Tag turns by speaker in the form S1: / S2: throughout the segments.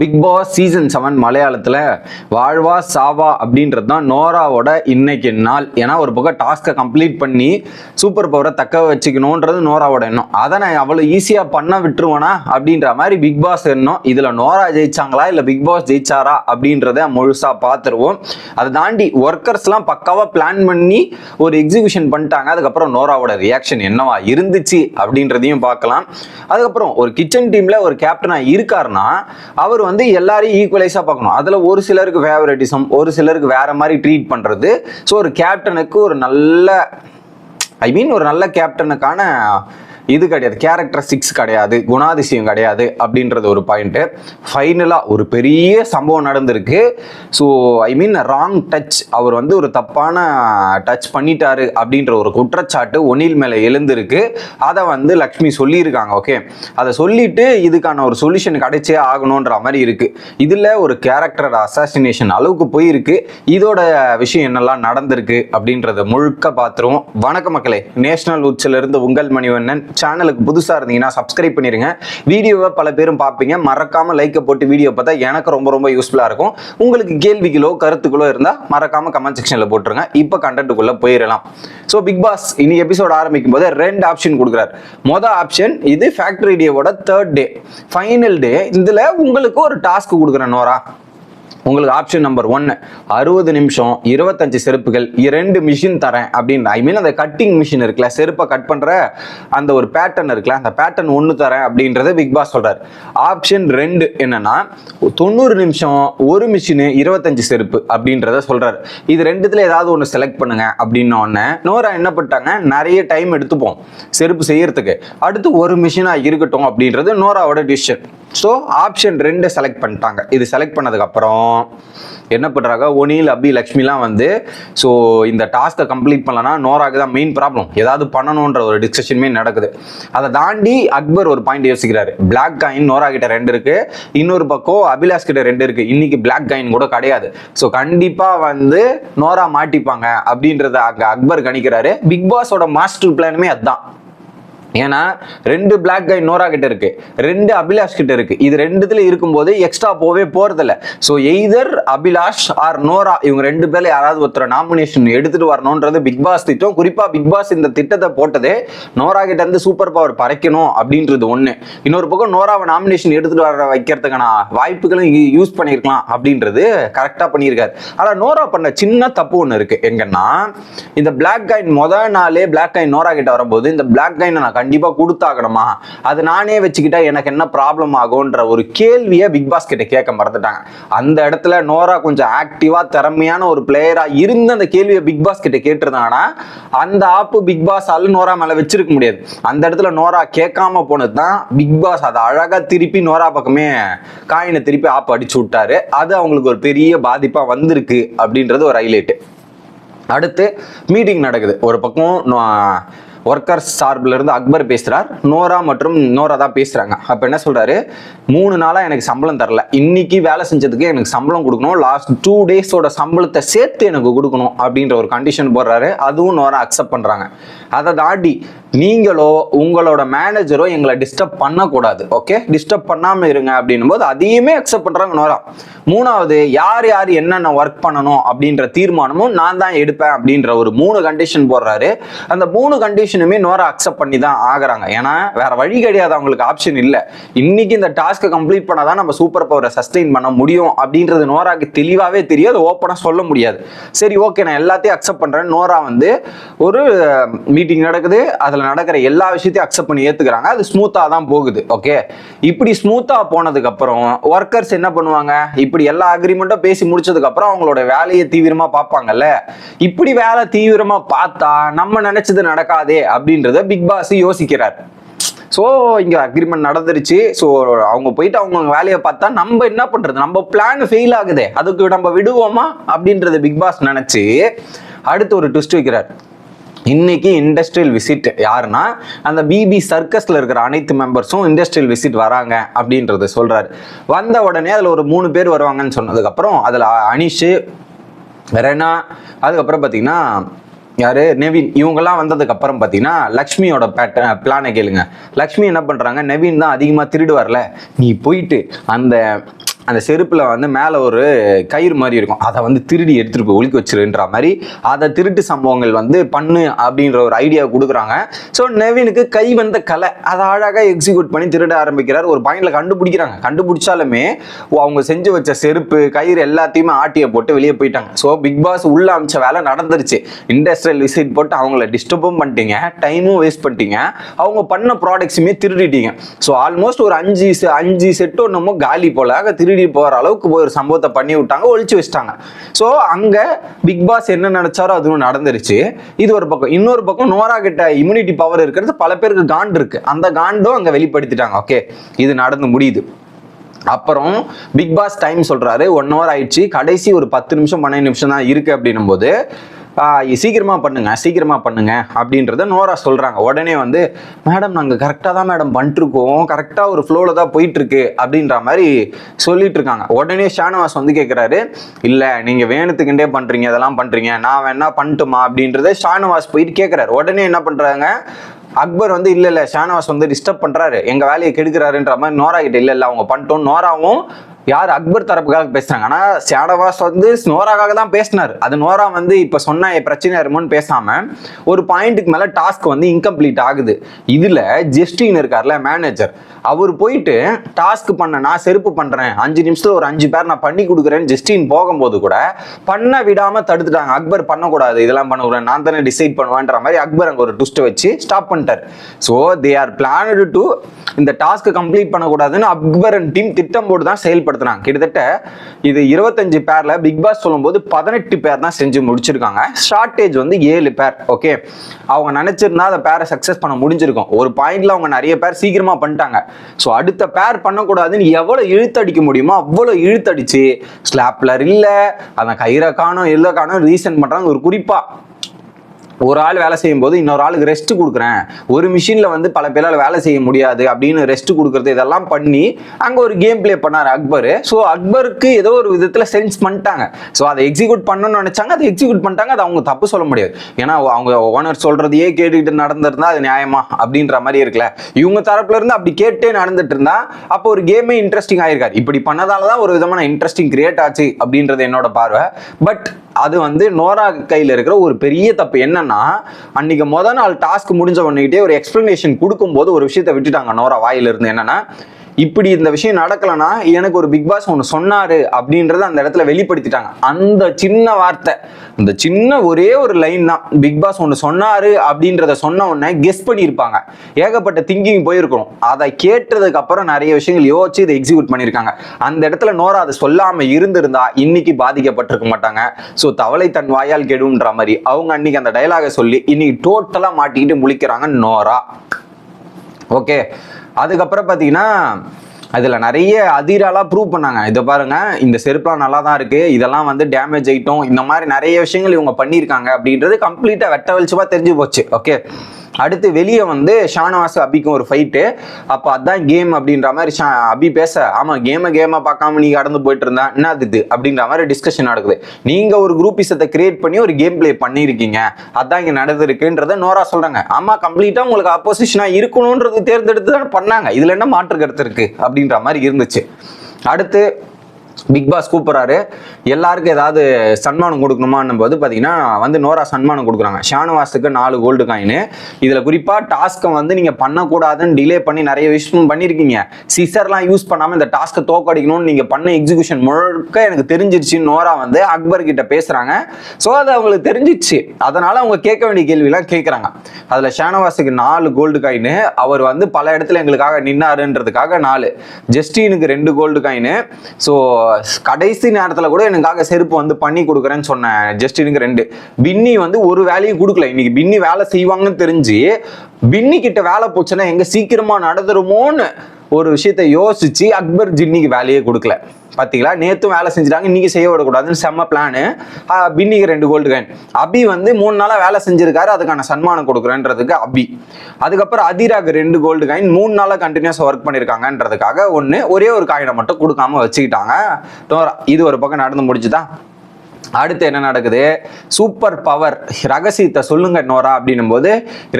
S1: Big Boss season seven மலையாளத்தில் வாழ்வா சாவா அப்படின்றது தான் நோராவோட இன்னைக்கு நாள். ஏன்னா ஒரு பக்கம் டாஸ்க்கை கம்ப்ளீட் பண்ணி சூப்பர் பவரை தக்க வச்சுக்கணுன்றது நோராவோட எண்ணம். அதை நான் அவ்வளோ ஈஸியாக பண்ண விட்டுருவேனா அப்படின்ற மாதிரி பிக் பாஸ் எண்ணம். இதில் நோரா ஜெயிச்சாங்களா இல்லை பிக் பாஸ் ஜெயிச்சாரா அப்படின்றத முழுசாக பார்த்துருவோம். அதை தாண்டி ஒர்க்கர்ஸ்லாம் பக்காவாக பிளான் பண்ணி ஒரு எக்ஸிபிஷன் பண்ணிட்டாங்க. அதுக்கப்புறம் நோராவோட ரியாக்ஷன் என்னவா இருந்துச்சு அப்படின்றதையும் பார்க்கலாம். அதுக்கப்புறம் ஒரு கிச்சன் டீமில் ஒரு கேப்டனாக இருக்காருன்னா அவர் வந்து எல்லாரையும் ஈக்குவலைஸாக பார்க்கணும். அதில் ஒரு சிலருக்கு ஃபேவரட்டிசம் ஒரு சிலருக்கு வேற மாதிரி ட்ரீட் பண்ணுறது ஸோ ஒரு கேப்டனுக்கு ஒரு நல்ல ஐ மீன் ஒரு நல்ல கேப்டனுக்கான இது கிடையாது. கேரக்டர் சிக்ஸ் கிடையாது. குணாதிசயம் கிடையாது அப்படின்றது ஒரு பாயிண்ட்டு ஃபைனலாக ஒரு பெரிய சம்பவம் நடந்திருக்கு. So I mean wrong touch அவர் வந்து ஒரு தப்பான டச் பண்ணிட்டாரு அப்படின்ற ஒரு குற்றச்சாட்டு ஒனில் மேலே எழுந்திருக்கு. அதை வந்து லக்ஷ்மி சொல்லியிருக்காங்க ஓகே அதை சொல்லிட்டு இதுக்கான ஒரு சொல்யூஷன் கிடைச்சே ஆகணுன்ற மாதிரி இருக்கு. இதில் ஒரு கேரக்டர் அசாசினேஷன் அளவுக்கு போயிருக்கு. இதோட விஷயம் என்னெல்லாம் நடந்திருக்கு அப்படின்றத முழுக்க பார்த்துருவோம். வணக்க மக்களே. நேஷனல் உச்சிலிருந்து உங்கள் மணிவண்ணன். சேனலுக்கு புதுசாக இருந்தீங்கன்னா சப்ஸ்கிரைப் பண்ணிடுங்க வீடியோவை பல பேரும் பார்ப்பீங்க. மறக்காமல் லைக்கை போட்டு வீடியோ பார்த்தா எனக்கு ரொம்ப ரொம்ப யூஸ்ஃபுல்லாக இருக்கும். உங்களுக்கு கேள்விகளோ கருத்துக்களோ இருந்தால் மறக்காமல் கமெண்ட் செக்ஷனில் போட்டுருங்க. இப்போ கண்டென்ட்டுக்குள்ளே போயிடலாம் ஸோ பிக் பாஸ் இனி எபிசோட் ஆரம்பிக்கும் போது ரெண்டு ஆப்ஷன் கொடுக்குறாரு. மொதல் ஆப்ஷன் இது ஃபேக்டரி டேவோட தேர்ட் டே ஃபைனல் டே இதில் உங்களுக்கு ஒரு டாஸ்க் கொடுக்குறேன் நோரா. உங்களுக்கு ஆப்ஷன் நம்பர் ஒன்று அறுபது நிமிஷம் இருபத்தஞ்சு செருப்புகள் இரண்டு மிஷின் தரேன் அப்படின்னு. ஐ மீன் அந்த கட்டிங் மிஷின் இருக்குல்ல செருப்பை கட் பண்ணுற அந்த ஒரு பேட்டர்ன் இருக்குல்ல அந்த பேட்டர்ன் ஒன்று தரேன் அப்படின்றத பிக் பாஸ் சொல்கிறார் ஆப்ஷன் ரெண்டு என்னன்னா தொண்ணூறு நிமிஷம் ஒரு மிஷினு இருபத்தஞ்சு செருப்பு அப்படின்றத சொல்கிறார் இது ரெண்டுத்தில் ஏதாவது ஒன்று செலக்ட் பண்ணுங்க அப்படின்ன உடனே நோரா என்ன பண்ணிட்டாங்க நிறைய டைம் எடுத்துப்போம் செருப்பு செய்யறதுக்கு. அடுத்து ஒரு மிஷினாக இருக்கட்டும் அப்படின்றது நோராவோட டிசிஷன் ஸோ ஆப்ஷன் ரெண்டு செலக்ட் பண்ணிட்டாங்க. இது செலக்ட் பண்ணதுக்கப்புறம் என்ன பண்ணுறாங்க ஒனில் அபி லக்ஷ்மிலாம் வந்து ஸோ இந்த டாஸ்க்கை கம்ப்ளீட் பண்ணலன்னா நோராக்கு தான் மெயின் ப்ராப்ளம் ஏதாவது பண்ணணுன்ற ஒரு டிஸ்கஷனுமே நடக்குது. அதை தாண்டி அக்பர் ஒரு பாயிண்ட் யோசிக்கிறாரு. பிளாக் காயின் நோரா கிட்ட ரெண்டு இருக்கு. இன்னொரு பக்கம் அபிலாஷ் கிட்ட ரெண்டு இருக்கு. இன்னைக்கு பிளாக் காயின் கூட கிடையாது. ஸோ கண்டிப்பாக வந்து நோரா மாட்டிப்பாங்க அப்படின்றத அங்க அக்பர் கணிக்கிறாரு. பிக் பாஸோட மாஸ்டர் பிளானுமே அதுதான் ஏன்னா ரெண்டு பிளாக் கை நோரா கிட்ட இருக்கு. ரெண்டு அபிலாஷ் கிட்ட இருக்கு. இது ரெண்டுத்துல இருக்கும்போது எக்ஸ்ட்ரா போவே போறதில்ல. So either Abhilash or Nora இவங்க ரெண்டு பேர்ல யாராவது ஒருத்தர் நாமினேஷன் எடுத்துட்டு வரணும்ன்றது பிக் பாஸ் திட்டம். குறிப்பா பிக் பாஸ் இந்த திட்டத்தை போட்டதே நோரா கிட்ட இருந்து சூப்பர் பவர் பறைக்கணும் அப்படின்றது ஒண்ணு. இன்னொரு பக்கம் நோராவை நாமினேஷன் எடுத்துட்டு வர வைக்கிறதுக்கான வாய்ப்புகளும் யூஸ் பண்ணியிருக்கலாம் அப்படின்றது கரெக்டா பண்ணியிருக்காரு. ஆனா நோரா பண்ண சின்ன தப்பு ஒன்று இருக்கு. எங்கன்னா இந்த பிளாக் காயின் மொதல் நாளே பிளாக் காயின் நோரா கிட்ட வரும்போது இந்த பிளாக் காயின் நான் கண்டிப்பாக கொடுத்தாகணுமா? அது நானே வச்சுக்கிட்டா எனக்கு என்ன ப்ராப்ளம் ஆகும்ன்ற ஒரு கேள்வியை பிக் பாஸ் கிட்ட கேட்க மறந்துட்டாங்க. அந்த இடத்துல நோரா கொஞ்சம் ஆக்டிவாக திறமையான ஒரு பிளேயராக இருந்து அந்த கேள்வியை பிக் பாஸ் கிட்ட கேட்டிருந்தாங்கன்னா அந்த ஆப்பு பிக் பாஸ் ஆள் நோரா மேலே வச்சிருக்க முடியாது. அந்த இடத்துல நோரா கேட்காம போனது தான் பிக் பாஸ் அதை அழகாக திருப்பி நோரா பக்கமே காயினை திருப்பி ஆப்பு அடிச்சு விட்டாரு. அது அவங்களுக்கு ஒரு பெரிய பாதிப்பாக வந்திருக்கு அப்படின்றது ஒரு ஹைலைட்டு அடுத்து மீட்டிங் நடக்குது. ஒரு பக்கம் ஒர்க்கர்ஸ் சார்பில் இருந்து அக்பர் பேசுகிறார் நோரா மற்றும் நோரா தான் பேசுகிறாங்க அப்போ என்ன சொல்கிறாரு மூணு நாளாக எனக்கு சம்பளம் தரல. இன்னைக்கு வேலை செஞ்சதுக்கு எனக்கு சம்பளம் கொடுக்கணும். லாஸ்ட் டூ டேஸோட சம்பளத்தை சேர்த்து எனக்கு கொடுக்கணும் அப்படின்ற ஒரு கண்டிஷன் போடுறாரு. அதுவும் நோரா அக்செப்ட் பண்ணுறாங்க அதை தாண்டி நீங்களோ உங்களோட மேனேஜரோ எங்களை டிஸ்டர்ப் பண்ணக்கூடாது. ஓகே டிஸ்டர்ப் பண்ணாமல் இருங்க அப்படின்னும் போது அதையுமே அக்செப்ட் பண்ணுறாங்க நோரா. மூணாவது யார் யார் என்னென்ன ஒர்க் பண்ணணும் அப்படின்ற தீர்மானமும் நான் தான் எடுப்பேன் அப்படின்ற ஒரு மூணு கண்டிஷன் போடுறாரு. அந்த மூணு கண்டிஷன் கண்டிஷனுமே நோரா அக்செப்ட் பண்ணி தான் ஆகுறாங்க. ஏன்னா வேற வழி கிடையாது அவங்களுக்கு ஆப்ஷன் இல்லை. இன்னைக்கு இந்த டாஸ்க்கை கம்ப்ளீட் பண்ணாதான் நம்ம சூப்பர் பவரை சஸ்டெயின் பண்ண முடியும் அப்படின்றது நோராக்கு தெளிவாகவே தெரியும். அது ஓப்பனாக சொல்ல முடியாது. சரி ஓகே நான் எல்லாத்தையும் அக்செப்ட் பண்ணுறேன் நோரா வந்து ஒரு மீட்டிங் நடக்குது. அதில் நடக்கிற எல்லா விஷயத்தையும் அக்செப்ட் பண்ணி ஏற்றுக்கிறாங்க அது ஸ்மூத்தாக தான் போகுது. ஓகே இப்படி ஸ்மூத்தாக போனதுக்கப்புறம் ஒர்க்கர்ஸ் என்ன பண்ணுவாங்க? இப்படி எல்லா அக்ரிமெண்ட்டும் பேசி முடிச்சதுக்கப்புறம் அவங்களோட வேலையை தீவிரமாக பார்ப்பாங்கல்ல? இப்படி வேலை தீவிரமாக பார்த்தா நம்ம நினைச்சது நடக்காதே அப்படின்றத பிக் பாஸ் யோசிக்கிறார். ஸோ இங்கே அக்ரிமெண்ட் நடந்துருச்சு. ஸோ அவங்க போயிட்டு அவங்க வேலையை பார்த்தா நம்ம என்ன பண்ணுறது நம்ம பிளான் ஃபெயில் ஆகுதே. அதுக்கு நம்ம விடுவோமா? அப்படின்றத பிக் பாஸ் நினச்சி அடுத்து ஒரு ட்விஸ்ட் வைக்கிறார். இன்னைக்கு இண்டஸ்ட்ரியல் விசிட் யாருன்னா அந்த பிபி சர்க்கஸ்ல இருக்கிற அனைத்து மெம்பர்ஸும் இண்டஸ்ட்ரியல் விசிட் வராங்க அப்படின்றத சொல்றாரு. வந்த உடனே அதில் ஒரு மூணு பேர் வருவாங்கன்னு சொன்னதுக்கப்புறம் அதில் அனிஷு ரெனா அதுக்கப்புறம் பார்த்தீங்கன்னா யாரு? நெவின். இவங்கெல்லாம் வந்ததுக்கு அப்புறம் பார்த்தீங்கன்னா லக்ஷ்மியோட பேட்டர் பிளானை கேளுங்க. லக்ஷ்மி என்ன பண்ணுறாங்க நெவின் தான் அதிகமாக திருடு வரல நீ போயிட்டு அந்த அந்த செருப்பில் வந்து மேலே ஒரு கயிறு மாதிரி இருக்கும். அதை வந்து திருடி எடுத்துகிட்டு போய் ஒழிக்க வச்சிருன்ற மாதிரி அதை திருட்டு சம்பவங்கள் வந்து பண்ணு அப்படின்ற ஒரு ஐடியா கொடுக்குறாங்க. ஸோ நெவினுக்கு கை வந்த கலை அதை அழகாக எக்ஸிக்யூட் பண்ணி திருட ஆரம்பிக்கிறார். ஒரு பாயிண்டில் கண்டுபிடிக்கிறாங்க. கண்டுபிடிச்சாலுமே அவங்க செஞ்சு வச்ச செருப்பு கயிறு எல்லாத்தையுமே ஆட்டியை போட்டு வெளியே போயிட்டாங்க. ஸோ பிக் பாஸ் உள்ள அமைச்ச வேலை நடந்துருச்சு. இண்டஸ்ட்ரியல் விசிட் போட்டு அவங்கள டிஸ்டர்பும் பண்ணிட்டீங்க. டைமும் வேஸ்ட் பண்ணிட்டீங்க. அவங்க பண்ண ப்ராடக்ட்ஸுமே திருடிட்டீங்க. ஸோ ஆல்மோஸ்ட் ஒரு அஞ்சு அஞ்சு செட்டு ஒன்றுமோ காலி போல திருடி திருடி போகிற அளவுக்கு போய் ஒரு சம்பவத்தை பண்ணி விட்டாங்க ஒழிச்சு வச்சிட்டாங்க. ஸோ அங்கே பிக் பாஸ் என்ன நினைச்சாரோ அதுவும் நடந்துருச்சு. இது ஒரு பக்கம். இன்னொரு பக்கம் நோரா கிட்ட இம்யூனிட்டி பவர் இருக்கிறது பல பேருக்கு காண்டு இருக்கு. அந்த காண்டும் அங்கே வெளிப்படுத்திட்டாங்க. ஓகே இது நடந்து முடியுது. அப்புறம் பிக் பாஸ் டைம் சொல்றாரு. ஒன் ஹவர் ஆயிடுச்சு. கடைசி ஒரு பத்து நிமிஷம் பன்னெண்டு நிமிஷம் தான் இருக்கு அப்படின்னும் போது சீக்கிரமாக பண்ணுங்கள் சீக்கிரமாக பண்ணுங்கள் அப்படின்றத நோரா சொல்கிறாங்க உடனே வந்து மேடம் நாங்கள் கரெக்டாக தான் மேடம் பண்ணிட்டுருக்கோம் கரெக்டாக ஒரு ஃப்ளோவில் தான் போயிட்டுருக்கு அப்படின்ற மாதிரி சொல்லிட்டு இருக்காங்க உடனே ஷானவாஸ் வந்து கேட்குறாரு இல்லை நீங்கள் வேணுத்துக்கிட்டே பண்ணுறீங்க இதெல்லாம் பண்ணுறீங்க நான் வேணா பண்ணட்டுமா அப்படின்றத ஷானவாஸ் போயிட்டு கேட்குறாரு உடனே என்ன பண்ணுறாங்க அக்பர் வந்து இல்லை இல்லை ஷானவாஸ் வந்து டிஸ்டர்ப் பண்ணுறாரு எங்கள் வேலையை கெடுக்கிறாருன்ற மாதிரி நோரா கிட்ட இல்லை இல்லை அவங்க பண்ணிட்டோம். நோராவும் யார் அக்பர் தரப்புக்காக பேசுறாங்க. ஆனா ஷானவாஸ் வந்து நோராக்காக தான் பேசினார். அது நோரா வந்து இப்ப சொன்ன பிரச்சனை இருமோன்னு பேசாம ஒரு பாயிண்ட்டுக்கு மேல டாஸ்க் வந்து இன்கம்ப்ளீட் ஆகுது. இதுல ஜெஸ்டின் இருக்கார்ல மேனேஜர் அவர் போயிட்டு டாஸ்க் பண்ண நான் செருப்பு பண்றேன். அஞ்சு நிமிஷத்துல ஒரு அஞ்சு பேர் நான் பண்ணி கொடுக்குறேன்னு ஜெஸ்டின் போகும்போது கூட பண்ண விடாம தடுத்துட்டாங்க. அக்பர் பண்ணக்கூடாது. இதெல்லாம் பண்ணக்கூடாது நான் தானே டிசைட் பண்ணுவேன்ற மாதிரி அக்பர் அங்க ஒரு ட்விஸ்ட் வச்சு ஸ்டாப் பண்ணி பண்ணிட்டார். So they are planned to இந்த டாஸ்க் கம்ப்ளீட் பண்ணக்கூடாதுன்னு அக்பர் அண்ட் டீம் திட்டம் போட்டு தான் செயல்படுத்தினாங்க. கிட்டத்தட்ட இது இருபத்தஞ்சு பேர்ல பிக் பாஸ் சொல்லும்போது பதினெட்டு பேர் தான் செஞ்சு முடிச்சிருக்காங்க. ஷார்ட்டேஜ் வந்து ஏழு பேர் ஓகே அவங்க நினைச்சிருந்தா அந்த பேரை சக்ஸஸ் பண்ண முடிஞ்சிருக்கும். ஒரு பாயிண்ட்ல அவங்க நிறைய பேர் சீக்கிரமா பண்ணிட்டாங்க. ஸோ அடுத்த பேர் பண்ணக்கூடாதுன்னு எவ்வளோ இழுத்தடிக்க முடியுமோ அவ்வளோ இழுத்தடிச்சு ஸ்லாப்லர் இல்லை அந்த கயிறை காணும் இல்லை காணும் ரீசன் பண்றாங்க. ஒரு குறிப்பா ஒரு ஆள் வேலை செய்யும் போது இன்னொரு ஆளுக்கு ரெஸ்ட் கொடுக்குறேன். ஒரு மிஷினில் வந்து பல பேரால் வேலை செய்ய முடியாது அப்படின்னு ரெஸ்ட் கொடுக்குறது இதெல்லாம் பண்ணி அங்கே ஒரு கேம் ப்ளே பண்ணார் அக்பர். ஸோ அக்பருக்கு ஏதோ ஒரு விதத்தில் சென்ஸ் பண்ணிட்டாங்க. ஸோ அதை எக்ஸிக்யூட் பண்ணணும்னு நினச்சாங்க. அதை எக்ஸிக்யூட் பண்ணிட்டாங்க. அது அவங்க தப்பு சொல்ல முடியாது. ஏன்னா அவங்க ஓனர் சொல்கிறதையே கேட்டுக்கிட்டு நடந்திருந்தா அது நியாயமா அப்படின்ற மாதிரி இருக்குல்ல. இவங்க தரப்புல இருந்து அப்படி கேட்டே நடந்துட்டு இருந்தா அப்போ ஒரு கேமே இன்ட்ரெஸ்டிங் ஆயிருக்காரு. இப்படி பண்ணதால தான் ஒரு விதமான இன்ட்ரெஸ்டிங் கிரியேட் ஆச்சு அப்படின்றது என்னோட பார்வை. பட் அது வந்து நோரா கையில் இருக்கிற ஒரு பெரிய தப்பு. என்னன்னா அன்னைக்கு முத நாள் டாஸ்க் முடிஞ்ச பண்ணிக்கிட்டே ஒரு எக்ஸ்பிளனேஷன் கொடுக்கும்போது ஒரு விஷயத்தை விட்டுட்டாங்க நோரா வாயிலிருந்து. என்னன்னா இப்படி இந்த விஷயம் நடக்கலனா எனக்கு ஒரு பிக் பாஸ் ஒன்று சொன்னாரு அப்படின்றத அந்த இடத்துல வெளிப்படுத்திட்டாங்க. அந்த சின்ன வார்த்தை அந்த சின்ன ஒரே ஒரு லைன் தான் பிக் பாஸ் ஒன்று சொன்னாரு அப்படின்றத சொன்ன உடனே கெஸ் பண்ணியிருப்பாங்க. ஏகப்பட்ட திங்கிங் போயிருக்கணும் அதை கேட்டதுக்கு அப்புறம் நிறைய விஷயங்கள் யோசிச்சு இதை எக்ஸிக்யூட் பண்ணியிருக்காங்க. அந்த இடத்துல நோரா அதை சொல்லாம இருந்திருந்தா இன்னைக்கு பாதிக்கப்பட்டிருக்க மாட்டாங்க. ஸோ தவளை தன் வாயால் கெடுன்ற மாதிரி அவங்க அன்னைக்கு அந்த டயலாகை சொல்லி இன்னைக்கு டோட்டலாக மாட்டிக்கிட்டு முழிக்கிறாங்க நோரா. ஓகே அதுக்கப்புறம் பார்த்தீங்கன்னா அதில் நிறைய அதிராலாம் ப்ரூவ் பண்ணாங்க. இதை பாருங்க இந்த செருப்புலாம் நல்லா தான் இருக்குது இதெல்லாம் வந்து டேமேஜ் ஆகிட்டோம் இந்த மாதிரி நிறைய விஷயங்கள் இவங்க பண்ணியிருக்காங்க அப்படின்றது கம்ப்ளீட்டாக வெட்ட வெளிச்சமாக தெரிஞ்சு போச்சு ஓகே அடுத்து வெளியே வந்து ஷானவாஸ் அபிக்கும் ஒரு ஃபைட்டு அப்போ அதான் கேம் அப்படின்ற மாதிரி ஷா அபி பேச ஆமாம் கேமை கேமாக பார்க்காம நீ கடந்து போயிட்டு இருந்தா என்ன அது இது அப்படின்ற மாதிரி டிஸ்கஷன் நடக்குது. நீங்கள் ஒரு குரூப்பிசத்தை கிரியேட் பண்ணி ஒரு கேம் பிளே பண்ணியிருக்கீங்க. அதான் இங்கே நடந்திருக்குன்றத நோரா சொல்கிறாங்க ஆமாம் கம்ப்ளீட்டாக உங்களுக்கு அப்போசிஷனாக இருக்கணுன்றது தேர்ந்தெடுத்து தான் பண்ணாங்க. இதில் என்ன மாற்று கருத்து இருக்குது அப்படின்ற மாதிரி இருந்துச்சு. அடுத்து பிக் பாஸ் கூப்பிட்றாரு. எல்லாருக்கும் ஏதாவது சன்மானம் கொடுக்கணுமான்னும் போது பார்த்தீங்கன்னா வந்து நோரா சன்மானம் கொடுக்குறாங்க. ஷானவாஸுக்கு நாலு கோல்டு காயின் இதில் குறிப்பாக டாஸ்க்கை வந்து நீங்கள் பண்ணக்கூடாதுன்னு டிலே பண்ணி நிறைய விஷயம் பண்ணியிருக்கீங்க சிசர்லாம் யூஸ் பண்ணாமல் இந்த டாஸ்க்கை தோக்கடிக்கணும்னு நீங்கள் பண்ண எக்ஸிகியூஷன் முழுக்க எனக்கு தெரிஞ்சிருச்சு. நோரா வந்து அக்பர் கிட்ட பேசுகிறாங்க ஸோ அது அவங்களுக்கு தெரிஞ்சிச்சு அதனால் அவங்க கேட்க வேண்டிய கேள்விலாம் கேட்குறாங்க அதில் ஷானவாஸுக்கு நாலு கோல்டு காயின் அவர் வந்து பல இடத்துல எங்களுக்காக நின்னாருன்றதுக்காக நாலு. ஜஸ்டினுக்கு ரெண்டு கோல்டு காயின் ஸோ கடைசி நேரத்தில் கூட எனக்காக செருப்பு வந்து பண்ணி கொடுக்குறேன்னு சொன்னேன் ஜஸ்டினுக்கு ரெண்டு. பின்னி வந்து ஒரு வேலையும் கொடுக்கல. இன்னைக்கு பின்னி வேலை செய்வாங்கன்னு தெரிஞ்சு பின்னி கிட்ட வேலை போச்சுன்னா எங்க சீக்கிரமா நடந்துருமோன்னு ஒரு விஷயத்த யோசிச்சு அக்பர் ஜின்னிக்கு வேலையே கொடுக்கல. பார்த்தீங்களா நேற்றும் வேலை செஞ்சுட்டாங்க இன்னைக்கு செய்ய விடக்கூடாதுன்னு செம்ம பிளானு பின்னிக்கு ரெண்டு கோல்டு காயின் அபி வந்து மூணு நாளாக வேலை செஞ்சிருக்காரு அதுக்கான சன்மானம் கொடுக்குறேன்றதுக்கு அபி. அதுக்கப்புறம் அதிராக்கு ரெண்டு கோல்டு காயின் மூணு நாளாக கண்டினியூஸாக ஒர்க் பண்ணியிருக்காங்கன்றதுக்காக ஒன்று ஒரே ஒரு காயினை மட்டும் கொடுக்காம வச்சுக்கிட்டாங்க. இது ஒரு பக்கம் நடந்து முடிச்சுதான் அடுத்து என்ன நடக்குது? சூப்பர் பவர் ரகசியத்தை சொல்லுங்க நோரா அப்படின்னும் போது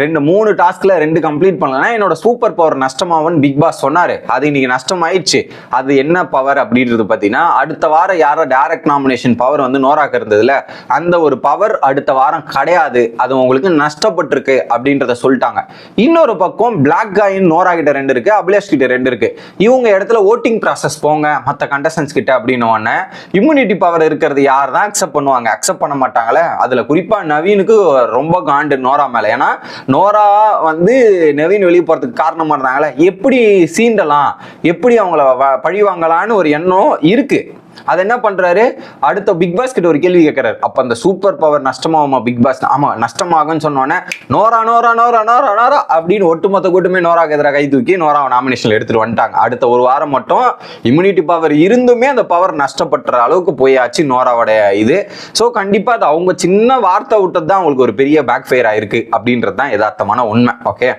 S1: ரெண்டு மூணு டாஸ்க்ல ரெண்டு கம்ப்ளீட் பண்ணலன்னா என்னோட சூப்பர் பவர் நஷ்டமாவன்னு பிக் பாஸ் சொன்னாரு. அது இன்னைக்கு நஷ்டமாயிடுச்சு. அது என்ன பவர் அப்படின்றது பார்த்தீங்கன்னா அடுத்த வாரம் யாரோ டைரக்ட் நாமினேஷன் பவர் வந்து நோராக்கு இருந்ததுல அந்த ஒரு பவர் அடுத்த வாரம் கிடையாது. அது உங்களுக்கு நஷ்டப்பட்டிருக்கு அப்படின்றத சொல்லிட்டாங்க. இன்னொரு பக்கம் பிளாக் காயின் நோரா கிட்ட ரெண்டு இருக்கு அபிலேஷ் கிட்ட ரெண்டு இருக்கு. இவங்க இடத்துல ஓட்டிங் ப்ராசஸ் போங்க மற்ற கண்டஸ்டன்ஸ் கிட்ட அப்படின்னு உடனே இம்யூனிட்டி பவர் இருக்கிறது யார் தான் அக்செப்ட் பண்ணுவாங்க. அக்செப்ட் பண்ண மாட்டாங்களே. அதுல குறிப்பா நவீனுக்கு ரொம்ப காண்டு நோரா மேல. ஏன்னா நோரா வந்து நவீன் வெளியே போறதுக்கு காரணமா இருந்தாங்களே. எப்படி சீண்டலாம்? எப்படி அவங்கள வ- பழி வாங்கலாம்னு ஒரு எண்ணம் இருக்கு. அதை என்ன பண்றாரு? அடுத்த பிக் பாஸ் கிட்ட ஒரு கேள்வி கேட்கறாரு அப்ப அந்த சூப்பர் பவர் நஷ்டமாகுமா பிக் பாஸ் ஆமா நஷ்டமாகும்னு சொன்னோன்னே Nora Nora Nora Nora Nora அப்படின்னு ஒட்டுமொத்த கூட்டமே நோராக்கு எதிராக கை தூக்கி நோரா நாமினேஷன்ல எடுத்துட்டு வந்துட்டாங்க. அடுத்த ஒரு வாரம் மட்டும் இம்யூனிட்டி பவர் இருந்துமே அந்த பவர் நஷ்டப்படுற அளவுக்கு போயாச்சு நோராவோட இது. ஸோ கண்டிப்பா அது அவங்க சின்ன வார்த்தை விட்டது தான் அவங்களுக்கு ஒரு பெரிய பேக் ஃபயர் ஆயிருக்கு அப்படின்றது தான் யதார்த்தமான உண்மை. ஓகே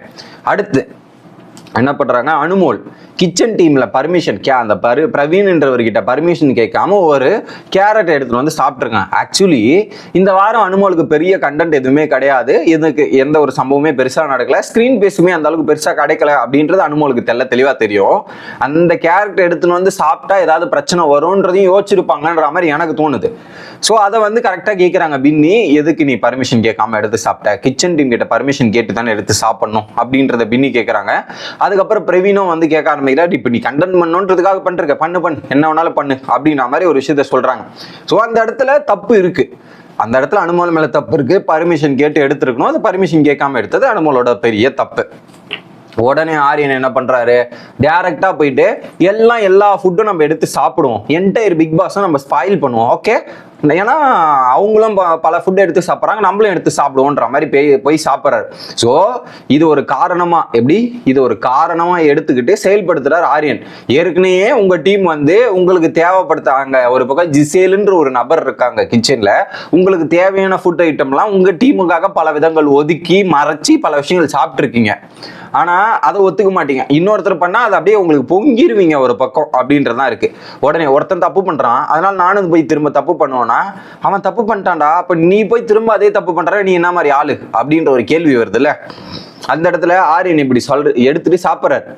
S1: அடுத்து என்ன பண்றாங்க அனுமோல் கிச்சன் டீமில் பர்மிஷன் கே அந்த பரு பிரவீன்ன்றவர்கிட்ட பர்மிஷன் கேட்காம ஒரு கேரட் எடுத்துகிட்டு வந்து சாப்பிட்ருக்கேன் ஆக்சுவலி இந்த வாரம் அனுமலுக்கு பெரிய கண்டென்ட் எதுவுமே கிடையாது. இதுக்கு எந்த ஒரு சம்பவமே பெருசாக நடக்கல. ஸ்க்ரீன் பேஸுமே அந்த அளவுக்கு கிடைக்கல அப்படின்றது அனுமலுக்கு தெல்ல தெளிவாக தெரியும். அந்த கேரட் எடுத்துன்னு வந்து சாப்பிட்டா ஏதாவது பிரச்சனை வரும்ன்றதையும் யோசிச்சிருப்பாங்கன்ற மாதிரி எனக்கு தோணுது. ஸோ அதை வந்து கரெக்டாக கேட்குறாங்க பின்னி. எதுக்கு நீ பர்மிஷன் கேட்காம எடுத்து சாப்பிட்ட? கிச்சன் டீம் கிட்ட பர்மிஷன் கேட்டு தானே எடுத்து சாப்பிடணும் அப்படின்றத பின்னி கேட்குறாங்க அதுக்கப்புறம் பிரவீனும் வந்து கேட்க ஆரம்பிக்கிறார் இப்போ நீ கண்டன் பண்ணுன்றதுக்காக பண்ணிருக்க. பண்ணு பண்ணு. என்ன வேணாலும் பண்ணு. அப்படின்ற மாதிரி ஒரு விஷயத்த சொல்றாங்க. ஸோ அந்த இடத்துல தப்பு இருக்கு. அந்த இடத்துல அனுமோல் மேல தப்பு இருக்கு. பர்மிஷன் கேட்டு எடுத்திருக்கணும். அது பர்மிஷன் கேட்காம எடுத்தது அனுமோலோட பெரிய தப்பு. உடனே ஆரியன் என்ன பண்றாரு? டைரக்டா போயிட்டு எல்லாம் எல்லா ஃபுட்டும் நம்ம எடுத்து சாப்பிடுவோம். என்டையர் பிக் பாஸும் நம்ம ஸ்பாயில் பண்ணுவோம். ஓகே ஏன்னா அவங்களும் ப- பல ஃபுட் எடுத்து சாப்பிட்றாங்க நம்மளும் எடுத்து சாப்பிடுவோன்ற மாதிரி போய் போய் சாப்பிட்றாரு. ஸோ இது ஒரு காரணமா எப்படி? இது ஒரு காரணமா எடுத்துக்கிட்டு செயல்படுத்துறாரு ஆரியன். ஏற்கனவே உங்க டீம் வந்து உங்களுக்கு தேவைப்படுத்தாங்க ஒரு பக்கம் ஜிசேலுன்ற ஒரு நபர் இருக்காங்க கிச்சன்ல உங்களுக்கு தேவையான ஃபுட் ஐட்டம்லாம் உங்க டீமுக்காக பல விதங்கள் ஒதுக்கி மறைச்சி பல விஷயங்கள் சாப்பிட்ருக்கீங்க ஆனா அதை ஒத்துக்க மாட்டீங்க. இன்னொருத்தர் பண்ணா அது அப்படியே உங்களுக்கு பொங்கிருவீங்க ஒரு பக்கம் அப்படின்றதான் இருக்கு. உடனே ஒருத்தன் தப்பு பண்றான் அதனால நானும் போய் திரும்ப தப்பு பண்ணுவேன்னா அவன் தப்பு பண்ணிட்டான்டா அப்ப நீ போய் திரும்ப அதே தப்பு பண்ற நீ என்ன மாதிரி ஆளு? அப்படின்ற ஒரு கேள்வி வருதுல்ல. அந்த இடத்துல ஆரியன் இப்படி சொல்ற எடுத்துட்டு சாப்பிட்றாரு.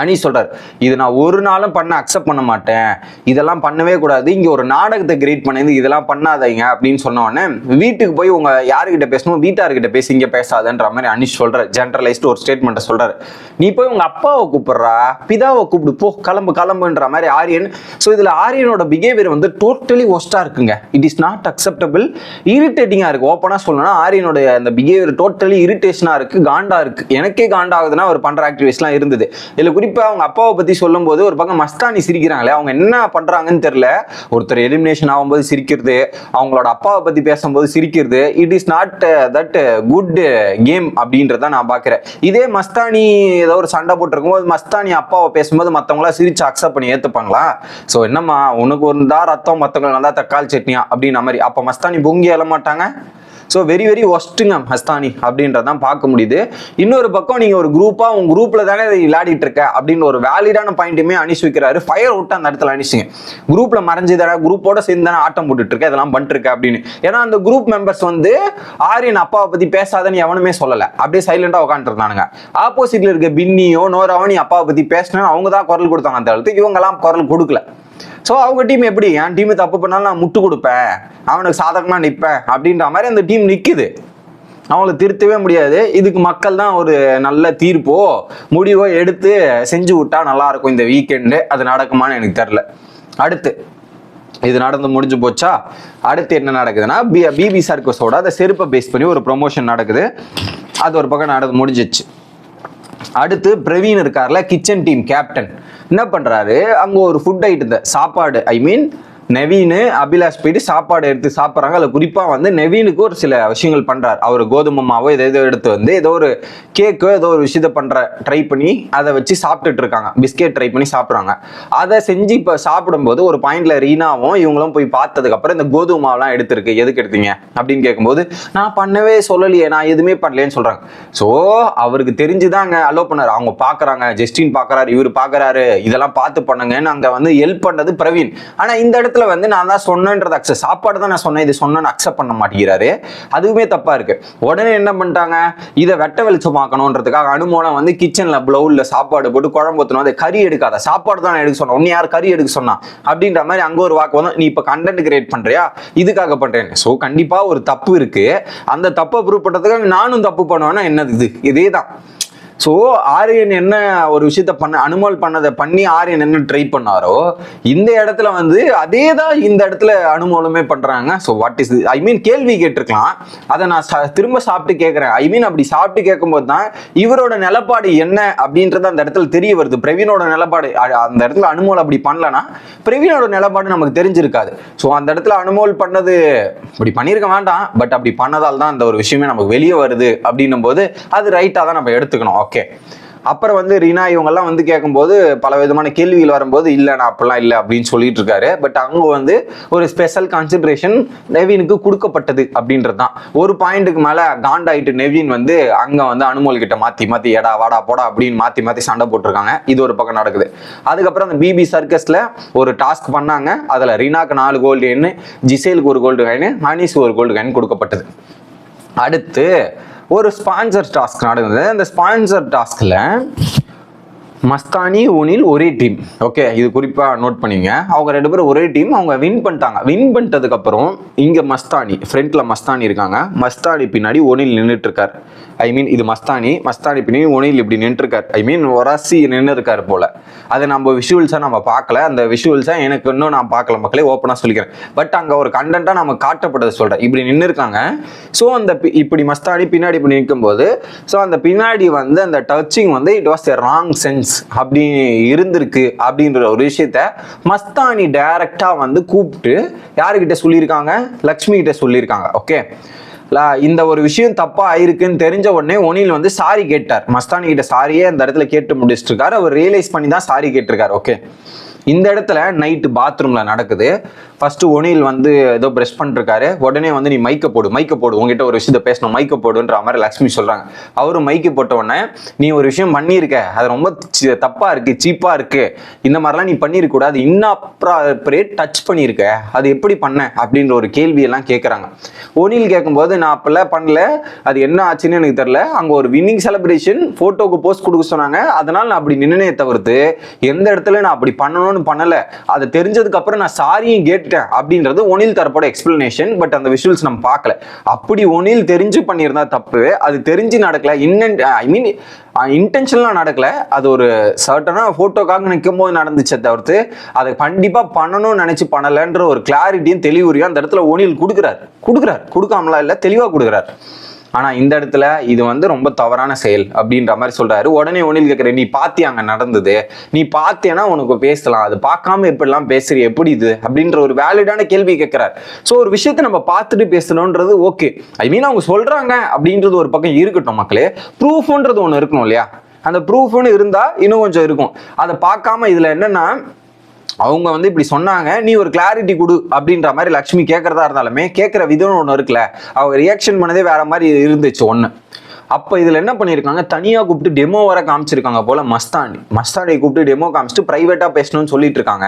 S1: அனி சொல்றார். இது நான் ஒரு நாளும் பண்ண அக்செப்ட் பண்ண மாட்டேன். இதெல்லாம் பண்ணவே கூடாது. இங்க ஒரு நாடகத்தை கிரியேட் பண்ணி இதெல்லாம் பண்ணாதீங்க அப்படின்னு சொன்னோடனே வீட்டுக்கு போய் உங்க யாருக்கிட்ட பேசணும் வீட்டார்கிட்ட பேசி இங்க பேசாதன்ற மாதிரி அனிஷ் சொல்றாரு. ஜென்ரலைஸ்டு ஒரு ஸ்டேட்மெண்ட்டை சொல்றாரு. நீ போய் உங்க அப்பாவை கூப்பிடுறா பிதாவை கூப்பிடு போ கிளம்பு கிளம்புன்ற மாதிரி ஆரியன் ஸோ இதுல ஆரியனோட பிஹேவியர் வந்து டோட்டலி ஒஸ்டா இருக்குங்க. இட் இஸ் நாட் அக்செப்டபிள் இரிட்டேட்டிங்கா இருக்கு. ஓப்பனா சொல்லணும்னா ஆரியனோட அந்த பிஹேவியர் டோட்டலி இரிட்டேஷனா இருக்கு காண்டா இருக்கு. எனக்கே காண்டாகுதுன்னா அவர் பண்ற ஆக்டிவிட்டிஸ்லாம் இருந்தது. இதுல குறிப்பா அவங்க அப்பாவை பத்தி சொல்லும்போது ஒரு பக்கம் மஸ்தானி சிரிக்கிறாங்களே அவங்க என்ன பண்றாங்கன்னு தெரியல. ஒருத்தர் எலிமினேஷன் ஆகும்போது சிரிக்கிறது அவங்களோட அப்பாவை பத்தி பேசும்போது சிரிக்கிறது it is not that good game அப்படின்றத நான் பாக்குறேன் இதே மஸ்தானி ஏதோ ஒரு சண்டை போட்டிருக்கும் போது மஸ்தானி அப்பாவை பேசும்போது மத்தவங்களா சிரிச்சு அக்செப்ட் பண்ணி ஏத்துப்பாங்களா? சோ என்னம்மா உனக்கு ஒரு தான் ரத்தம் மத்தவங்களுக்கு தான் தக்காளி சட்னியா அப்படின்ற மாதிரி. அப்ப மஸ்தானி பொங்கி எழ மாட்டாங்க? ஸோ வெரி வெரி ஒஸ்ட்டுங்க ஹஸ்தானி அப்படின்றதான் பார்க்க முடியுது. இன்னொரு பக்கம் நீங்கள் ஒரு குரூப்பாக உங்கள் குரூப்பில் தானே இதை விளையாடிட்டு இருக்க அப்படின்னு ஒரு வேலிடான பாயிண்ட்டுமே அனுப்பி வைக்கிறாரு. ஃபயர் விட்டு அந்த இடத்துல அனுப்பிச்சுங்க. குரூப்பில் மறைஞ்சு தானே குரூப்போட சேர்ந்து தானே ஆட்டம் போட்டுட்டு இருக்க இதெல்லாம் பண்ணிருக்க அப்படின்னு. ஏன்னா அந்த குரூப் மெம்பர்ஸ் வந்து ஆரியன் அப்பாவை பற்றி பேசாதன்னு எவனுமே சொல்லலை. அப்படியே சைலண்டாக உட்காந்துருந்தானுங்க ஆப்போசிட்டில் இருக்க பின்னியோ நோராவோ நீ அப்பாவை பற்றி பேசணும் அவங்க தான் குரல் கொடுத்தாங்க அந்த இடத்துக்கு இவங்கெல்லாம் குரல் கொடுக்கல. ஸோ அவங்க டீம் எப்படி? என் டீம் தப்பு பண்ணாலும் நான் முட்டு கொடுப்பேன். அவனுக்கு சாதகமாக நிற்பேன் அப்படின்ற மாதிரி அந்த டீம் நிற்குது அவங்கள திருத்தவே முடியாது. இதுக்கு மக்கள் தான் ஒரு நல்ல தீர்ப்போ முடிவோ எடுத்து செஞ்சு விட்டா நல்லா இருக்கும் இந்த வீக்கெண்டு அது நடக்குமான்னு எனக்கு தெரில அடுத்து இது நடந்து முடிஞ்சு போச்சா? அடுத்து என்ன நடக்குதுன்னா பி பிபி சர்க்கஸோட அதை செருப்பை பேஸ் பண்ணி ஒரு ப்ரொமோஷன் நடக்குது. அது ஒரு பக்கம் நடந்து முடிஞ்சிச்சு. அடுத்து பிரவீன் இருக்கார்ல கிச்சன் டீம் கேப்டன் என்ன பண்றாரு? அங்க ஒரு ஃபுட் ஐட்டத்தை சாப்பாடு ஐ மீன் நவீன் அபிலாஷ் போயிட்டு சாப்பாடு எடுத்து சாப்பிட்றாங்க. அதில் குறிப்பாக வந்து நவீனுக்கு ஒரு சில விஷயங்கள் பண்ணுறார் அவர் கோதுமை மாவோ ஏதோ ஏதோ எடுத்து வந்து ஏதோ ஒரு கேக்கோ ஏதோ ஒரு விஷயத்த பண்ணுற ட்ரை பண்ணி அதை வச்சு சாப்பிட்டுட்டு இருக்காங்க. பிஸ்கெட் ட்ரை பண்ணி சாப்பிட்றாங்க. அதை செஞ்சு இப்போ சாப்பிடும்போது ஒரு பாயிண்டில் ரீனாவும் இவங்களும் போய் பார்த்ததுக்கப்புறம் இந்த கோதுமை மாவெலாம் எடுத்திருக்கு. எதுக்கு எடுத்தீங்க? அப்படின்னு கேட்கும்போது நான் பண்ணவே சொல்லலையே நான் எதுவுமே பண்ணலையேன்னு சொல்கிறாங்க ஸோ அவருக்கு தெரிஞ்சுதாங்க அலோ பண்ணார். அவங்க பார்க்குறாங்க ஜஸ்டின் பார்க்குறாரு இவர் பார்க்குறாரு இதெல்லாம் பார்த்து பண்ணுங்கன்னு அங்கே வந்து ஹெல்ப் பண்ணது பிரவீன். ஆனால் இந்த இடத்துல இடத்துல வந்து நான் தான் சொன்னேன்றது அக்செப்ட் சாப்பாடு தான் நான் சொன்னேன் இது சொன்னேன்னு அக்செப்ட் பண்ண மாட்டேங்கிறாரு. அதுவுமே தப்பா இருக்கு. உடனே என்ன பண்ணிட்டாங்க? இதை வெட்ட வெளிச்சமாக்கணுன்றதுக்காக அனுமோலம் வந்து கிச்சன்ல பிளவுல சாப்பாடு போட்டு குழம்பு ஊற்றணும் அதை கறி எடுக்காத. சாப்பாடு தான் எடுக்க சொன்னேன். உன்னை யார் கறி எடுக்க சொன்னா? அப்படின்ற மாதிரி அங்க ஒரு வாக்கு வந்து நீ இப்ப கண்டென்ட் கிரியேட் பண்றியா? இதுக்காக பண்றேன். ஸோ கண்டிப்பா ஒரு தப்பு இருக்கு. அந்த தப்பை ப்ரூவ் பண்றதுக்காக நானும் தப்பு பண்ணுவேன்னா என்னது இது? இதே தான் ஸோ ஆரியன் என்ன ஒரு விஷயத்த பண்ண அனுமல் பண்ணதை பண்ணி ஆரியன் என்ன ட்ரை பண்ணாரோ இந்த இடத்துல வந்து அதே தான் இந்த இடத்துல அனுமூலமே பண்ணுறாங்க so what is I mean கேள்வி கேட்டிருக்கலாம். அதை நான் சா- திரும்ப சாப்பிட்டு கேட்குறேன். ஐ மீன் அப்படி சாப்பிட்டு கேட்கும்போது தான் இவரோட நிலப்பாடு என்ன அப்படின்றது அந்த இடத்துல தெரிய வருது. பிரவீனோட நிலப்பாடு அந்த இடத்துல அனுமோல் அப்படி பண்ணலனா பிரவீனோட நிலப்பாடு நமக்கு தெரிஞ்சிருக்காது. ஸோ அந்த இடத்துல அனுமோல் பண்ணது இப்படி பண்ணியிருக்க வேண்டாம். பட் அப்படி பண்ணதால் தான் அந்த ஒரு விஷயமே நமக்கு வெளியே வருது அப்படின்னும் போது அது ரைட்டாக தான் நம்ம எடுத்துக்கணும். ஓகே அப்புறம் வந்து ரீனா இவங்கெல்லாம் வந்து கேட்கும்போது பல விதமான கேள்விகள் வரும்போது இல்லை நான் அப்படிலாம் இல்லை அப்படின்னு சொல்லிட்டு இருக்காரு பட் அங்கே வந்து ஒரு ஸ்பெஷல் கான்சென்ட்ரேஷன் நெவீனுக்கு கொடுக்கப்பட்டது அப்படின்றது தான் ஒரு பாயிண்ட்டுக்கு மேலே காண்டாயிட்டு நெவீன் வந்து அங்கே வந்து அனுமோல் கிட்ட மாற்றி மாற்றி எடா வாடா போடா அப்படின்னு மாற்றி மாற்றி சண்டை போட்டிருக்காங்க. இது ஒரு பக்கம் நடக்குது. அதுக்கப்புறம் அந்த பிபி சர்க்கஸில் ஒரு டாஸ்க் பண்ணாங்க. அதில் ரீனாக்கு நாலு கோல்டு காயின் ஜிசேலுக்கு ஒரு கோல்டு காயின் ஹனீஸுக்கு ஒரு கோல்டு காயின் கொடுக்கப்பட்டது. அடுத்து ஒரு ஸ்பான்சர் டாஸ்க் நடந்தது அந்த ஸ்பான்சர் டாஸ்கில் மஸ்தானி ஒனில் ஒரே டீம் ஓகே இது குறிப்பாக நோட் பண்ணிங்க அவங்க ரெண்டு பேரும் ஒரே டீம் அவங்க வின் பண்ணிட்டாங்க. வின் பண்ணிட்டதுக்கப்புறம் இங்கே மஸ்தானி ஃப்ரண்ட்டில் மஸ்தானி இருக்காங்க. மஸ்தானி பின்னாடி ஒனில் நின்றுட்டுருக்கார் ஐ மீன் இது மஸ்தானி மஸ்தானி பின்னாடி ஒனில் இப்படி நின்றுருக்கார் ஐ மீன் ஒராசி நின்று இருக்கார் அதை நம்ம விஷுவல்ஸாக நம்ம பார்க்கல. அந்த விஷுவல்ஸாக எனக்கு இன்னும் நான் பார்க்கல மக்களே ஓப்பனாக சொல்லிக்கிறேன். பட் அங்கே ஒரு கண்டென்ட்டாக நம்ம காட்டப்பட்டதை சொல்கிறேன் இப்படி நின்று இருக்காங்க ஸோ அந்த பி- இப்படி மஸ்தானி பின்னாடி இப்படி நிற்கும்போது ஸோ அந்த பின்னாடி வந்து அந்த டச்சிங் வந்து it was a wrong sense அப்படி இருந்திருக்கு அப்படின்ற ஒரு விஷயத்த மஸ்தானி டைரக்டா வந்து கூப்பிட்டு யாருக்கிட்ட சொல்லியிருக்காங்க? லக்ஷ்மி கிட்ட சொல்லியிருக்காங்க. ஓகே இந்த ஒரு விஷயம் தப்பா ஆயிருக்குன்னு தெரிஞ்ச உடனே ஒனில் வந்து சாரி கேட்டார். மஸ்தானி கிட்ட சாரியே அந்த இடத்துல கேட்டு முடிச்சிட்டு இருக்காரு. அவர் ரியலைஸ் பண்ணி தான் சாரி கேட்டிருக்காரு. ஓகே இந்த இடத்துல நைட்டு பாத்ரூமில் நடக்குது. ஃபர்ஸ்ட் ஒனில் வந்து ஏதோ ப்ரெஷ் பண்ணிருக்காரு. உடனே வந்து நீ மைக்க போடு மைக்க போடு. உங்ககிட்ட ஒரு விஷயத்த பேசணும் மைக்க போடுன்ற மாதிரி லக்ஷ்மி சொல்கிறாங்க அவரும் மைக்கு போட்ட உடனே நீ ஒரு விஷயம் பண்ணியிருக்க. அது ரொம்ப தப்பாக இருக்குது இருக்கு இருக்குது இருக்கு. இந்த மாதிரிலாம் நீ பண்ணியிருக்கூடாது இன்னாப்ராப்ரேட் டச் பண்ணியிருக்க. அது எப்படி பண்ண? அப்படின்ற ஒரு கேள்வியெல்லாம் கேட்குறாங்க ஒனில் கேட்கும்போது நான் அப்போல்லாம் பண்ணல. அது என்ன ஆச்சுன்னு எனக்கு தெரில அங்கே ஒரு வின்னிங் செலிப்ரேஷன் ஃபோட்டோக்கு போஸ்ட் கொடுக்க சொன்னாங்க. அதனால் நான் அப்படி நின்னே தவிர்த்து எந்த இடத்துல நான் அப்படி பண்ணணும் பண்ணணும்னு பண்ணல. அது தெரிஞ்சதுக்கு அப்புறம் நான் சாரியும் கேட்டுட்டேன் அப்படின்றது ஒனில் தரப்போட எக்ஸ்பிளனேஷன் பட் அந்த விஷுவல்ஸ் நம்ம பார்க்கல. அப்படி ஒனில் தெரிஞ்சு பண்ணியிருந்தா தப்பு. அது தெரிஞ்சு நடக்கல. இன்னன் ஐ மீன் இன்டென்ஷனலாக நடக்கல. அது ஒரு சர்டனாக ஃபோட்டோக்காக நிற்கும் போது நடந்துச்சே தவிர்த்து அதை கண்டிப்பாக பண்ணணும்னு நினச்சி பண்ணலைன்ற ஒரு கிளாரிட்டியும் தெளிவுரையும் அந்த இடத்துல ஒனில் கொடுக்குறாரு. கொடுக்குறாரு. கொடுக்காமலாம் இல்லை தெளிவாக கொடுக்குறாரு. ஆனால் இந்த இடத்துல இது வந்து ரொம்ப தவறான செயல் அப்படின்ற மாதிரி சொல்கிறாரு உடனே ஒனில் கேட்குற நீ பார்த்தி அங்கே நடந்தது? நீ பார்த்தேன்னா உனக்கு பேசலாம். அது பார்க்காம எப்படிலாம் பேசுறீ எப்படி இது? அப்படின்ற ஒரு வேலிடான கேள்வி கேட்குறாரு ஸோ ஒரு விஷயத்தை நம்ம பார்த்துட்டு பேசணுன்றது ஓகே ஐ மீன் அவங்க சொல்கிறாங்க அப்படின்றது ஒரு பக்கம் இருக்கட்டும் மக்களே. ப்ரூஃப்ன்றது ஒன்று இருக்கணும் இல்லையா? அந்த ப்ரூஃப்னு இருந்தால் இன்னும் கொஞ்சம் இருக்கும். அதை பார்க்காம இதில் என்னென்னா அவங்க வந்து இப்படி சொன்னாங்க நீ ஒரு கிளாரிட்டி கொடு அப்படின்ற மாதிரி லக்ஷ்மி கேட்கறதா இருந்தாலுமே கேட்குற விதம் ஒன்று இருக்குல்ல. அவங்க ரியாக்ஷன் பண்ணதே வேற மாதிரி இருந்துச்சு ஒன்று அப்போ இதில் என்ன பண்ணியிருக்காங்க தனியாக கூப்பிட்டு டெமோ வர காமிச்சிருக்காங்க போல மஸ்தானி. மஸ்தானி கூப்பிட்டு டெமோ காமிச்சிட்டு ப்ரைவேட்டாக பேசணும்னு சொல்லிட்டு இருக்காங்க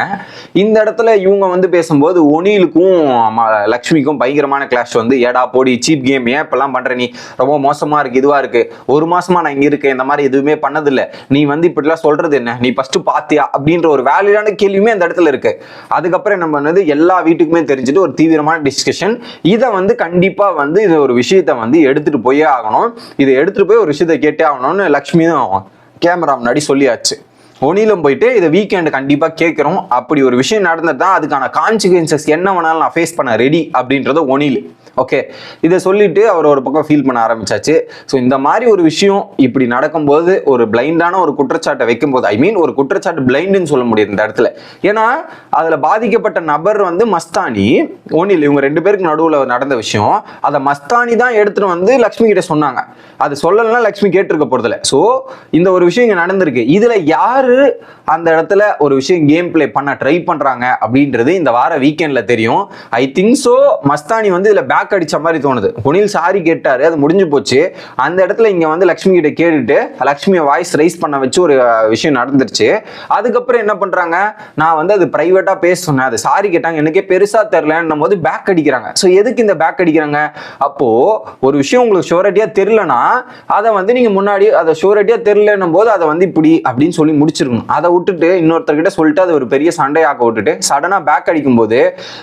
S1: இந்த இடத்துல இவங்க வந்து பேசும்போது ஒனிலுக்கும் லக்ஷ்மிக்கும் பயங்கரமான கிளாஷ் வந்து ஏடா போடி சீப் கேம் ஏன் இப்பெல்லாம் பண்ணுற நீ? ரொம்ப மோசமாக இருக்கு இதுவாக இருக்கு. ஒரு மாசமா நான் இங்கே இருக்கேன். இந்த மாதிரி எதுவுமே பண்ணதில்லை. நீ வந்து இப்படிலாம் சொல்றது என்ன? நீ ஃபர்ஸ்ட் பாத்தியா? அப்படின்ற ஒரு வேலிடான கேள்வியுமே அந்த இடத்துல இருக்கு. அதுக்கப்புறம் என்ன பண்ணுது? எல்லா வீட்டுக்குமே தெரிஞ்சுட்டு ஒரு தீவிரமான டிஸ்கஷன் இதை வந்து கண்டிப்பாக வந்து இது ஒரு விஷயத்தை வந்து எடுத்துட்டு போயே ஆகணும். இது எடுத்துட்டு போய் ஒரு விஷயத்தை கேட்டே ஆகணும்னு லக்ஷ்மியும் கேமரா முன்னாடி சொல்லியாச்சு. ஒனிலும் போயிட்டு இதை வீக்கெண்டு கண்டிப்பாக கேட்குறோம். அப்படி ஒரு விஷயம் நடந்தது தான் அதுக்கான கான்சிக்வன்சஸ் என்ன வேணாலும் நான் ஃபேஸ் பண்ண ரெடி அப்படின்றது ஒனில். ஓகே இதை சொல்லிட்டு அவர் ஒரு பக்கம் ஃபீல் பண்ண ஆரம்பிச்சாச்சு. ஸோ இந்த மாதிரி ஒரு விஷயம் இப்படி நடக்கும்போது ஒரு பிளைண்டான ஒரு குற்றச்சாட்டை வைக்கும்போது ஐ மீன் ஒரு குற்றச்சாட்டு பிளைண்டுன்னு சொல்ல முடியாது இந்த இடத்துல. ஏன்னா அதில் பாதிக்கப்பட்ட நபர் வந்து மஸ்தானி. ஒனில் இவங்க ரெண்டு பேருக்கு நடுவில் நடந்த விஷயம். அதை மஸ்தானி தான் எடுத்துகிட்டு வந்து லக்ஷ்மி கிட்ட சொன்னாங்க. அது சொல்லலைன்னா லக்ஷ்மி கேட்டிருக்க போகிறதில்ல ஸோ இந்த ஒரு விஷயம் இங்கே நடந்திருக்கு. இதில் யார் யாரு அந்த இடத்துல ஒரு விஷயம் கேம் பிளே பண்ண ட்ரை பண்றாங்க அப்படின்றது இந்த வார வீக்கெண்ட்ல தெரியும். ஐ திங்க் ஸோ மஸ்தானி வந்து இதுல பேக் அடிச்ச மாதிரி தோணுது. புனில் சாரி கேட்டாரு அது முடிஞ்சு போச்சு. அந்த இடத்துல இங்க வந்து லக்ஷ்மி கிட்ட கேட்டுட்டு லக்ஷ்மியை வாய்ஸ் ரைஸ் பண்ண வச்சு ஒரு விஷயம் நடந்துருச்சு. அதுக்கப்புறம் என்ன பண்றாங்க? நான் வந்து அது பிரைவேட்டா பேச சொன்னேன். அது சாரி கேட்டாங்க. எனக்கே பெருசா தெரிலன்னும் போது பேக் அடிக்கிறாங்க. ஸோ எதுக்கு இந்த பேக் அடிக்கிறாங்க? அப்போ ஒரு விஷயம் உங்களுக்கு ஷோரட்டியா தெரிலனா அதை வந்து நீங்க முன்னாடி அதை ஷோரட்டியா தெரிலன்னும் போது அதை வந்து இப்படி அப்படின்னு சொல்லி பிடிச்சிருக்கணும் அதை விட்டுட்டு இன்னொருத்தர்கிட்ட சொல்லிட்டு அதை ஒரு பெரிய சண்டையாக்க விட்டுட்டு சடனாக பேக் அடிக்கும் போது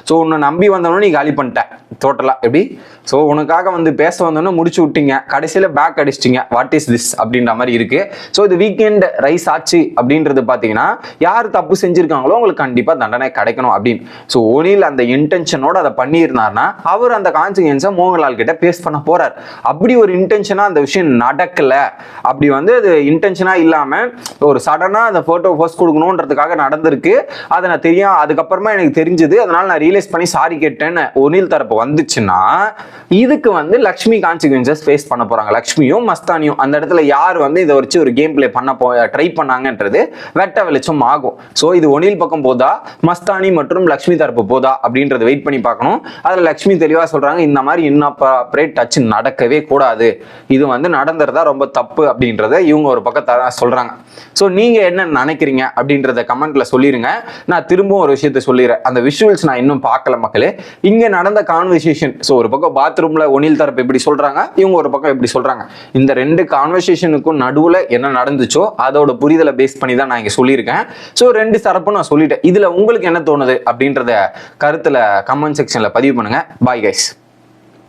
S1: ஸோ உன்னை நம்பி வந்தவனும் நீ காலி பண்ணிட்டேன் டோட்டலாக எப்படி? ஸோ உனக்காக வந்து பேச வந்தோன்னு முடிச்சு விட்டீங்க. கடைசியில் பேக் அடிச்சிட்டீங்க. வாட் இஸ் திஸ் அப்படின்ற மாதிரி இருக்குது ஸோ இது வீக்கெண்ட் ரைஸ் ஆச்சு அப்படின்றது பார்த்தீங்கன்னா யார் தப்பு செஞ்சுருக்காங்களோ அவங்களுக்கு கண்டிப்பாக தண்டனை கிடைக்கணும் அப்படின்னு. ஸோ ஒனில் அந்த இன்டென்ஷனோட அதை பண்ணியிருந்தாருன்னா அவர் அந்த கான்சிக்வன்ஸை மோகன்லால் கிட்ட பேஸ் பண்ண போகிறார் அப்படி ஒரு இன்டென்ஷனாக அந்த விஷயம் நடக்கல. அப்படி வந்து அது இன்டென்ஷனாக இல்லாமல் ஒரு சடனாக அந்த ஃபோட்டோ போஸ்ட் கொடுக்கணுன்றதுக்காக நடந்திருக்கு. அதை நான் தெரியும் அதுக்கப்புறமா எனக்கு தெரிஞ்சது அதனால நான் ரியலைஸ் பண்ணி சாரி கேட்டேன்னு ஒனில் தரப்பு வந்துச்சுன்னா இதுக்கு வந்து லக்ஷ்மி கான்சிக்வன்சஸ் ஃபேஸ் பண்ண போகிறாங்க லக்ஷ்மியும் மஸ்தானியும் அந்த இடத்துல யார் வந்து இதை வச்சு ஒரு கேம் ப்ளே பண்ண போ ட்ரை பண்ணாங்கன்றது வெட்ட வெளிச்சம் ஆகும். ஸோ இது ஒனில் பக்கம் போதா மஸ்தானி மற்றும் லக்ஷ்மி தரப்பு போதா அப்படின்றத வெயிட் பண்ணி பார்க்கணும். அதில் லக்ஷ்மி தெளிவாக சொல்கிறாங்க இந்த மாதிரி இன்னப்பரேட் டச் நடக்கவே கூடாது. இது வந்து நடந்துறதா ரொம்ப தப்பு அப்படின்றத இவங்க ஒரு பக்கம் சொல்கிறாங்க ஸோ நீங்கள் என்ன நினைக்கிறீங்க அப்படின்றத கமெண்ட்ல சொல்லிருங்க. நான் திரும்பவும் ஒரு விஷயத்த சொல்லிடுறேன். அந்த விஷுவல்ஸ் நான் இன்னும் பார்க்கல மக்களே. இங்க நடந்த கான்வர்சேஷன் ஸோ ஒரு பக்கம் பாத்ரூம்ல ஒனில் தரப்பு எப்படி சொல்றாங்க இவங்க ஒரு பக்கம் எப்படி சொல்றாங்க. இந்த ரெண்டு கான்வர்சேஷனுக்கும் நடுவுல என்ன நடந்துச்சோ அதோட புரிதலை பேஸ் பண்ணி தான் நான் இங்க சொல்லியிருக்கேன். ஸோ ரெண்டு தரப்பும் நான் சொல்லிட்டேன். இதுல உங்களுக்கு என்ன தோணுது அப்படின்றத கருத்துல கமெண்ட் செக்ஷன்ல பதிவு பண்ணுங்க. Bye guys